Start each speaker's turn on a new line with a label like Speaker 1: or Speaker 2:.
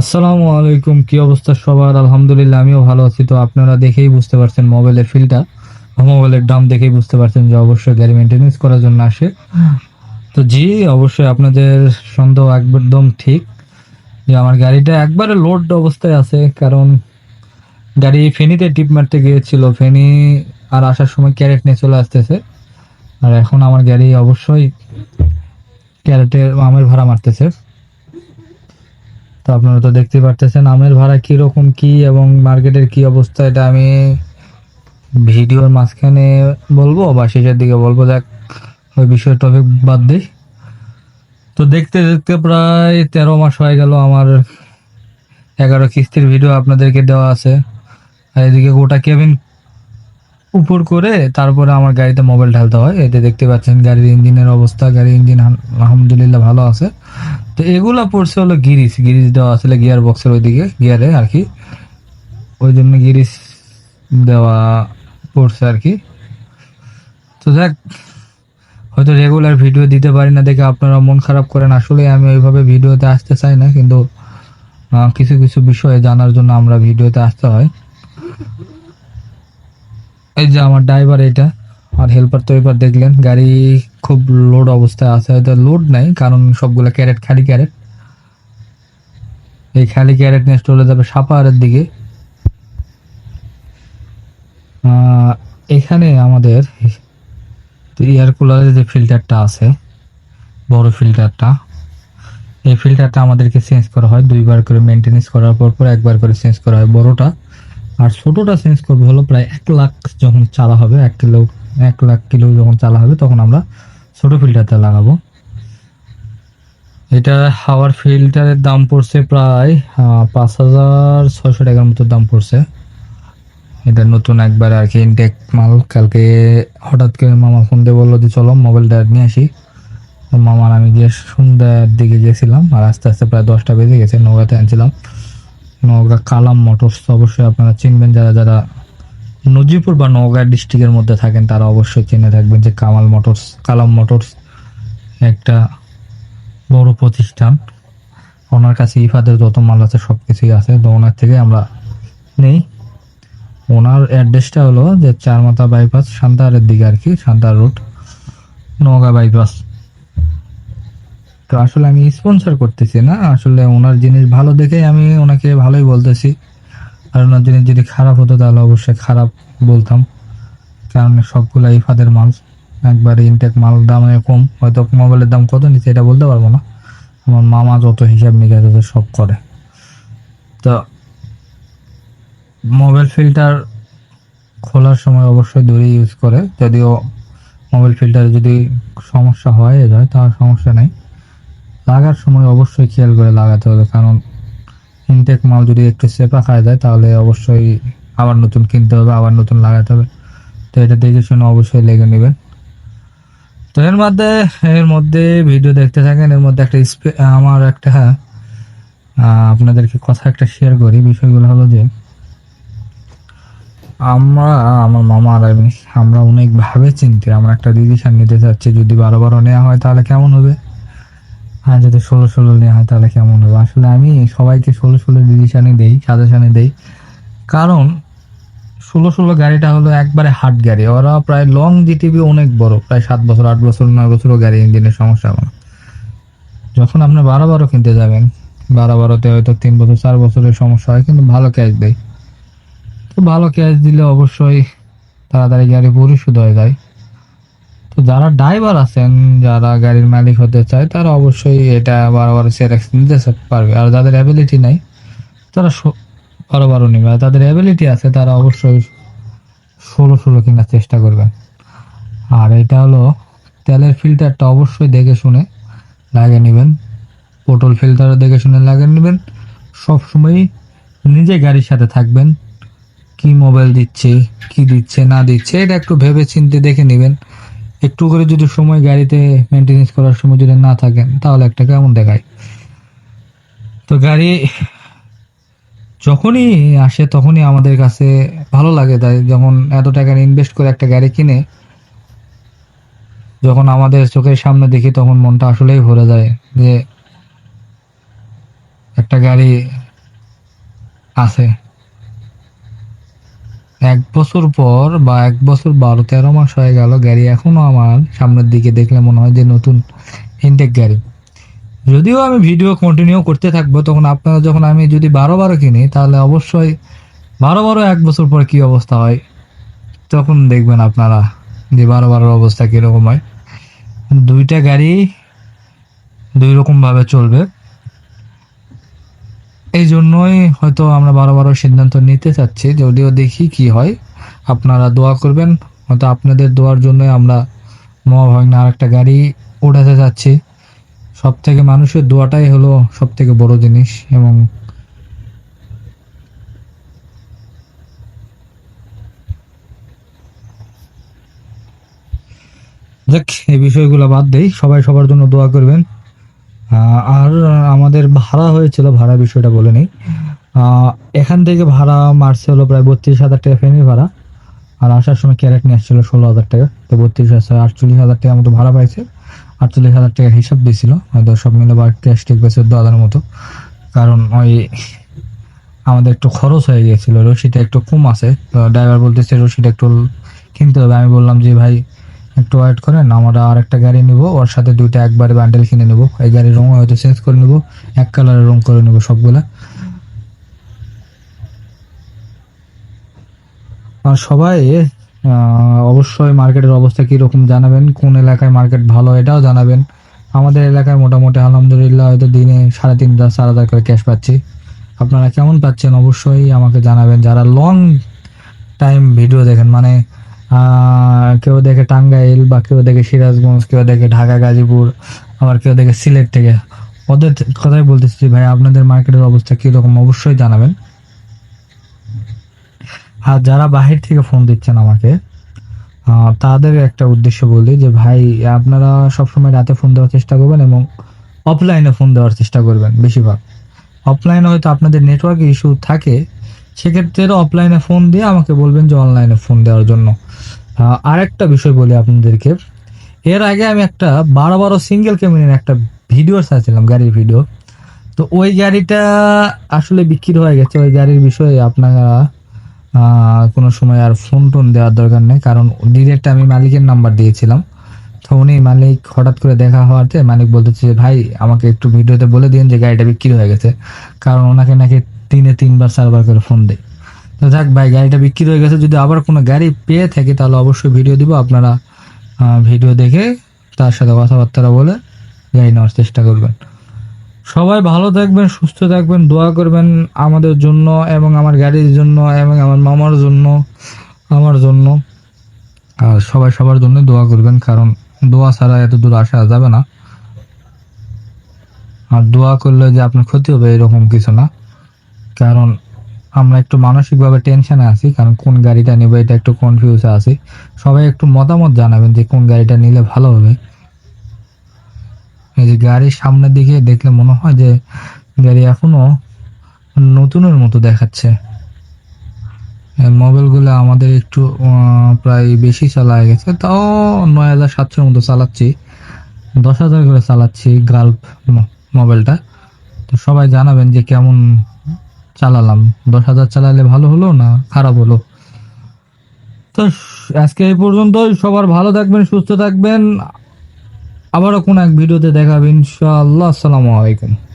Speaker 1: আসসালামু আলাইকুম, কি অবস্থা সবার? আলহামদুলিল্লাহ, আমিও ভালো আছি। তো আপনারা দেখেই বুঝতে পারছেন মোবাইলের ফিলটা। মোবাইলের দাম দেখেই বুঝতে পারছেন যে অবশ্যই গাড়ি মেনটেনেন্স করার জন্য আসে। তো জি, অবশ্যই আপনাদের সন্দেহ একদম ঠিক যে আমার গাড়িটা একবারে লোড অবস্থায় আছে, কারণ গাড়ি ফেনীতে টিপ মারতে গিয়েছিল। ফেনী আর আসার সময় ক্যারেট নিয়ে চলে আসতেছে। আর এখন আমার গাড়ি অবশ্যই ক্যারেটের আমের ভাড়া মারতেছে। তো আপনারা তো দেখতে পারতেছেন আমের ভাড়া কীরকম কি এবং মার্কেটের কি অবস্থা, এটা আমি ভিডিওর মাঝখানে বলব বা শেষের দিকে বলব। দেখ, ওই বিষয়ে টপিক বাদ দিই। তো দেখতে দেখতে প্রায় তেরো মাস হয়ে গেল আমার এগারো কিস্তির ভিডিও আপনাদেরকে দেওয়া আছে। আর এদিকে গোটা কেবিন উপর করে তারপরে আমার গাড়িতে মোবাইল ঢালতে হয়। এতে দেখতে পাচ্ছেন গাড়ির ইঞ্জিনের অবস্থা, গাড়ির ইঞ্জিন আলহামদুলিল্লাহ ভালো আছে। তো এগুলো পড়ছে হলো গিরিস গিরিস দেওয়া আসলে গিয়ার বক্সের ওইদিকে গিয়ারে আর কি। ওই জন্য গিরিস দেওয়া পড়ছে আর কি। তো দেখ হয়তো রেগুলার ভিডিও দিতে পারি না দেখে আপনারা মন খারাপ করেন। আসলে আমি ওইভাবে ভিডিওতে আসতে চাই না, কিন্তু কিছু কিছু বিষয়ে জানার জন্য আমরা ভিডিওতে আসতে হয়। এই যে আমার ড্রাইভার এটা। আর হেল্পার তো এবার দেখলেন, গাড়ি খুব লোড অবস্থায় আছে, হয়তো লোড নাই, কারণ সবগুলো ক্যারেট খালি ক্যারেট এই খালি ক্যারেট নিয়ে চলে যাবে সাপাহারের দিকে। এখানে আমাদের এয়ার কুলারের যে ফিল্টারটা আছে, বড় ফিল্টারটা এই ফিল্টারটা আমাদেরকে চেঞ্জ করা হয়, দুইবার করে মেনটেনেন্স করার পর পর একবার করে চেঞ্জ করা হয় বড়টা। আর ছোটোটা চেঞ্জ করব হলো প্রায় এক লাখ যখন চালা হবে, এক কিলো এক লাখ কিলো যখন চালা হবে, তখন আমরা ছোট ফিল্টারটা লাগাবো। এটা হাওয়ার ফিল্টারের দাম পড়ছে প্রায় পাঁচ হাজার ছয়শো টাকার মতো দাম পড়ছে। এটা নতুন একবার আর কি ইনটেক মাল। কালকে হঠাৎ করে মামা ফোন দিয়ে বলল যে, চলো মোবাইলটা নিয়ে আসি। মামার আমি গিয়ে সন্ধ্যার দিকে গেছিলাম, আর আস্তে আস্তে প্রায় দশটা বেজে গেছে, নৌকাতে আনছিলাম। নৌকা কালাম মোটরস অবশ্যই আপনারা চিনবেন, যারা যারা নজিপুর বা নওগাঁ ডিস্ট্রিক্টের মধ্যে থাকেন, তারা অবশ্যই চিনে থাকবেন যে কামাল মোটরস, কালাম মোটরস একটা বড় প্রতিষ্ঠান। ওনার কাছে ইফাদের যত মাল আছে, সব কিছুই আছে। তো ওনার থেকে আমরা নেই। ওনার অ্যাড্রেসটা হলো যে চারমাথা বাইপাস সান্তাহারের দিকে আর কি, সান্তাহার রোড নওগাঁ বাইপাস তো আসলে আমি স্পন্সর করতেছি না। আসলে ওনার জিনিস ভালো দেখেই আমি ওনাকে ভালোই বলতেছি। ওনার জিনিস যদি খারাপ হতো তাহলে অবশ্যই খারাপ বলতাম। কারণ সবগুলা ইফাদের মাল, একবারে ইনটেক মাল দামে কম। হয়তো মোবাইলের দাম কত নিচ্ছে এটা বলতে পারব না। আমার মামা যত হিসাব নিকাশ আছে সব করে। তো মোবাইল ফিল্টার খোলার সময় অবশ্যই দড়ি ইউজ করে। যদিও মোবাইল ফিল্টারে যদি সমস্যা হয়ে যায় তার সমস্যা নেই। লাগার সময় অবশ্যই খেয়াল করে লাগাতে হবে, কারণ ইনটেক মাল যদি একটু চেপা খায় যায় তাহলে অবশ্যই আবার নতুন কিনতে হবে আবার নতুন লাগাতে হবে। তো এটা দেখে শুনে অবশ্যই লেগে নেবেন। তো এর মধ্যে এর মধ্যে ভিডিও দেখতে থাকেন এর মধ্যে একটা আমার একটা আহ, আপনাদেরকে কথা একটা শেয়ার করি। বিষয়গুলো হলো যে আমরা আমার মামা আর আমি আমরা অনেক ভাবে চিনতে আমরা একটা ডিসিশন নিতে চাচ্ছি যদি বারো বারো নেওয়া হয় তাহলে কেমন হবে? হ্যাঁ যদি ষোলো ষোলো নেওয়া হয়, তাহলে কেমন হবে? আসলে আমি সবাইকে ষোলো ষোলো ডিসিশনই দেই সাজেশনে দেই। কারণ ষোলো ষোলো গাড়িটা হলো একবারে হার্ড গাড়ি। ওরা প্রায় লং জিটিভি অনেক বড়, প্রায় সাত বছর, আট বছর, নয় বছরও গাড়ি ইঞ্জিনের সমস্যা হবে যখন আপনি বারো বারো কিনতে যাবেন, বারো বারোতে হয়তো তিন বছর, চার বছরের সমস্যা হয়, কিন্তু ভালো ক্যাশ দেয়। তো ভালো ক্যাশ দিলে অবশ্যই তাড়াতাড়ি গাড়ি পরিশোধ হয়ে যায়। তো যারা ড্রাইভার আছেন, যারা গাড়ির মালিক হতে চায়, তারা অবশ্যই এটা বারবার সেরেক্স নিতে পারবে। আর যাদের অ্যাবিলিটি নাই, তারা বারো বারো নেবে। আর তাদের অ্যাবিলিটি আছে, তারা অবশ্যই ষোলো ষোলো কেনার চেষ্টা করবেন। আর এটা হলো, তেলের ফিল্টারটা অবশ্যই দেখে শুনে লাগিয়ে নেবেন। পটল ফিল্টারও দেখে শুনে লাগিয়ে নেবেন। সবসময় নিজে গাড়ির সাথে থাকবেন। কি মোবাইল দিচ্ছে, কি দিচ্ছে, না দিচ্ছে, এটা একটু ভেবে চিন্তে দেখে নেবেন। একটু করে যদি সময় গাড়িতে মেনটেনেন্স করার সময় যদি না থাকেন, তাহলে একটা কেমন দেখায়? তো গাড়ি যখনই আসে তখনই আমাদের কাছে ভালো লাগে। তাই যখন এত টাকার ইনভেস্ট করে একটা গাড়ি কিনে, যখন আমাদের চোখের সামনে দেখি তখন মনটা আসলেই ভরে যায় যে একটা গাড়ি আছে। এক বছর পর বা এক বছর বারো তেরো মাস হয়ে গেল, গাড়ি এখনও আমার সামনের দিকে দেখলে মনে হয় যে নতুন ইনটেক গাড়ি। যদিও আমি ভিডিও কন্টিনিউ করতে থাকব, তখন আপনারা যখন আমি যদি বারো বারো কিনি, তাহলে অবশ্যই বারো বারো এক বছর পর কি অবস্থা হয়, তখন দেখবেন আপনারা যে বারো বারোর অবস্থা কীরকম হয়। দুইটা গাড়ি দুই রকম ভাবে চলবে। এই জন্যই হয়তো আমরা বারো বারো সিদ্ধান্ত নিতে চাচ্ছি, যদিও দেখি কি হয়। আপনারা দোয়া করবেন, হয়তো আপনাদের দোয়ার জন্যই আমরা মহাভাগ্নে আর একটা গাড়ি উঠাতে চাচ্ছি। সব থেকে মানুষের দোয়াটাই হলো সব থেকে বড় জিনিস, এবং দেখ এই বিষয়গুলো বাদ দেই, সবাই সবার জন্য দোয়া করবেন। আর আমাদের ভাড়া হয়েছিল, ভাড়া বিষয়টা বলে নেই। এখান থেকে ভাড়া মারছে হলো প্রায় বত্রিশ হাজার টাকা ফ্যামিলি ভাড়া। আর আসার সময় ক্যারেট নিয়ে আসছিল ষোলো হাজার টাকা। তো বত্রিশ হাজার, আটচল্লিশ হাজার টাকা মতো ভাড়া পাইছে। আটচল্লিশ হাজার টাকা হিসাব দিয়েছিল হয়তো সব মিলে বা ক্যাশ ঠিক পেয়েছে চোদ্দ হাজার মতো। কারণ ওই আমাদের একটু খরচ হয়ে গিয়েছিল রশিটা একটু কম আছে। তো ড্রাইভার বলতেছে রশিটা একটু কিনতে হবে। আমি বললাম যে ভাই একটু ওয়েট করেন আমরা আর একটা গাড়ি নিব, ওর সাথে দুইটা একবারে বান্ডেল কিনে নেব। এই গাড়ির রং হয়তো চেঞ্জ করে নেব, এক কালারের রং করে নেব সবগুলা। আর সবাই অবশ্যই মার্কেটের অবস্থা কীরকম জানাবেন, কোন এলাকায় মার্কেট ভালো, এটাও জানাবেন। আমাদের এলাকায় মোটামুটি আলহামদুলিল্লাহ হয়তো দিনে সাড়ে তিন হাজার চার হাজার করে ক্যাশ পাচ্ছি। আপনারা কেমন পাচ্ছেন অবশ্যই আমাকে জানাবেন। যারা লং টাইম ভিডিও দেখেন মানে কেউ দেখে টাঙ্গাইল বা কেউ দেখে সিরাজগঞ্জ, কেউ দেখে ঢাকা, গাজীপুর, আবার কেউ দেখে সিলেট থেকে। ওদের কথাই বলতেছি ভাই আপনাদের মার্কেটের অবস্থা কীরকম অবশ্যই জানাবেন। আর যারা বাহির থেকে ফোন দিচ্ছেন আমাকে তাদের একটা উদ্দেশ্য বলি যে, ভাই, আপনারা সবসময় রাতে ফোন দেওয়ার চেষ্টা করবেন এবং অফলাইনে ফোন দেওয়ার চেষ্টা করবেন বেশিরভাগ। অফলাইনে হয়তো আপনাদের নেটওয়ার্ক ইস্যু থাকে সেক্ষেত্রে অফলাইনে ফোন দিয়ে আমাকে বলবেন যে অনলাইনে ফোন দেওয়ার জন্য। আরেকটা বিষয় বলি আপনাদেরকে। এর আগে আমি একটা বারো বারো সিঙ্গেল ক্যামেরার একটা ভিডিও চাইছিলাম গাড়ির ভিডিও তো ওই গাড়িটা আসলে বিক্রি হয়ে গেছে। ওই গাড়ির বিষয়ে আপনারা কোনো সময় আর ফোন টোন দেওয়ার দরকার নেই। কারণ ডিরেক্ট আমি মালিকের নাম্বার দিয়েছিলাম। তো উনি মালিক হঠাৎ করে দেখা হওয়াতে মালিক বলতেছে ভাই, আমাকে একটু ভিডিওতে বলে দিন যে গাড়িটা বিক্রি হয়ে গেছে। কারণ ওনাকে নাকি দিনে তিনবার চারবার করে ফোন দেয়। তো যাক ভাই, গাড়িটা বিক্রি হয়ে গেছে। যদি আবার কোনো গাড়ি পেয়ে থাকে, তাহলে অবশ্যই ভিডিও দিব। আপনারা ভিডিও দেখে তার সাথে কথাবার্তা বলে গাড়ি নেওয়ার চেষ্টা করবেন। সবাই ভালো থাকবেন, সুস্থ থাকবেন, দোয়া করবেন আমাদের জন্য এবং আমার গাড়ির জন্য এবং আমার মামার জন্য, আমার জন্য। আর সবাই সবার জন্য দোয়া করবেন, কারণ দোয়া ছাড়া এত দূর আসা যাবে না। আর দোয়া করলে যে আপনার ক্ষতি হবে, এরকম কিছু না। কারণ আমরা একটু মানসিকভাবে টেনশনে আছি, কারণ কোন গাড়িটা নেব এটা একটু কনফিউজে আছি। সবাই একটু মতামত জানাবেন যে কোন গাড়িটা নিলে ভালো হবে। এই যে গাড়ির সামনের দিকে দেখলে মনে হয় যে গাড়ি এখনও নতুনের মতো দেখাচ্ছে। মোবাইলগুলো আমাদের একটু প্রায় বেশি চালা গেছে, তাও নয় হাজার সাতশোর মতো চালাচ্ছি। দশ হাজার করে চালাচ্ছি গাল্প মোবাইলটা। তো সবাই জানাবেন যে কেমন চালালাম। দশ হাজার চালালে ভালো হলো না খারাপ হলো? তো আজকে এই পর্যন্তই। সবার ভালো থাকবেন, সুস্থ থাকবেন। আবারও কোনো এক ভিডিওতে দেখাবেন ইনশাআল্লাহ। আসসালামু আলাইকুম।